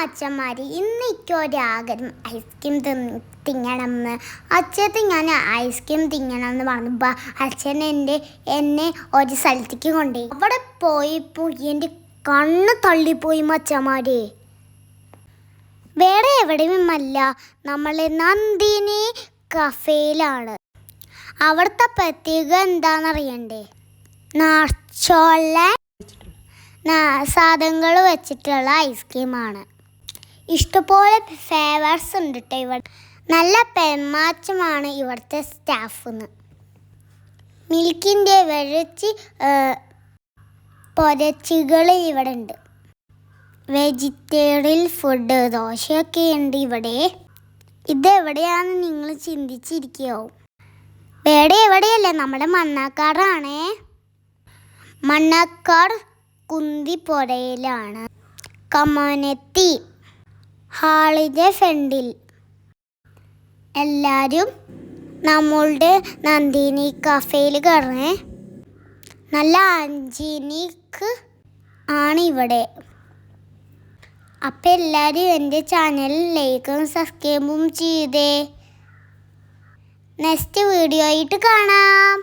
അച്ഛന്മാർ ഇന്ന് ഒരാഗ്രഹം ഐസ്ക്രീം തിന്ന് തിന്നണം എന്ന് ഞാൻ ഐസ്ക്രീം തിന്നണം എന്ന് പറഞ്ഞപ്പോൾ അച്ഛൻ എന്റെ എന്നെ ഒരു സ്ഥലത്തേക്ക് കൊണ്ടുപോയി അവിടെ പോയപ്പോൾ എന്റെ കണ്ണ് തള്ളിപ്പോയി മച്ചന്മാരെ വേറെ എവിടെയുമല്ല. നമ്മൾ നന്ദിനി കഫേയിലാണ് അവിടുത്തെ പ്രത്യേകത എന്താണെന്നറിയണ്ടേ? നാച്ചോള സാധനങ്ങൾ വെച്ചിട്ടുള്ള ഐസ്ക്രീമാണ് ഇഷ്ടംപോലെ ഫേവേഴ്സ് ഉണ്ട് കേട്ടോ ഇവിടെ. നല്ല പെരുമാറ്റമാണ് ഇവിടുത്തെ സ്റ്റാഫിന്ന്. മിൽക്കിന്റെ വെഴച്ച് പൊരച്ചുകൾ ഇവിടെ ഉണ്ട് വെജിറ്റേറിയൻ ഫുഡ് ദോശയൊക്കെ ഉണ്ട് ഇവിടെ. ഇതെവിടെയാണെന്ന് നിങ്ങൾ ചിന്തിച്ചിരിക്കുകയാവും വേടെ എവിടെയല്ലേ? നമ്മുടെ മണ്ണാക്കാടാണേ. മണ്ണാക്കാട് കുന്തിപ്പുരയിലാണ് കമാനെത്തി ഹാളിന്റെ ഫ്രണ്ടിൽ. എല്ലാവരും നമ്മളുടെ നന്ദിനി കഫേയിൽ കയറണേ നല്ല അഞ്ചിനിക്ക് ആണ് ഇവിടെ അപ്പം എല്ലാവരും എന്റെ ചാനൽ ലൈക്കും സബ്സ്ക്രൈബും ചെയ്തേ. നെക്സ്റ്റ് വീഡിയോ ആയിട്ട് കാണാം.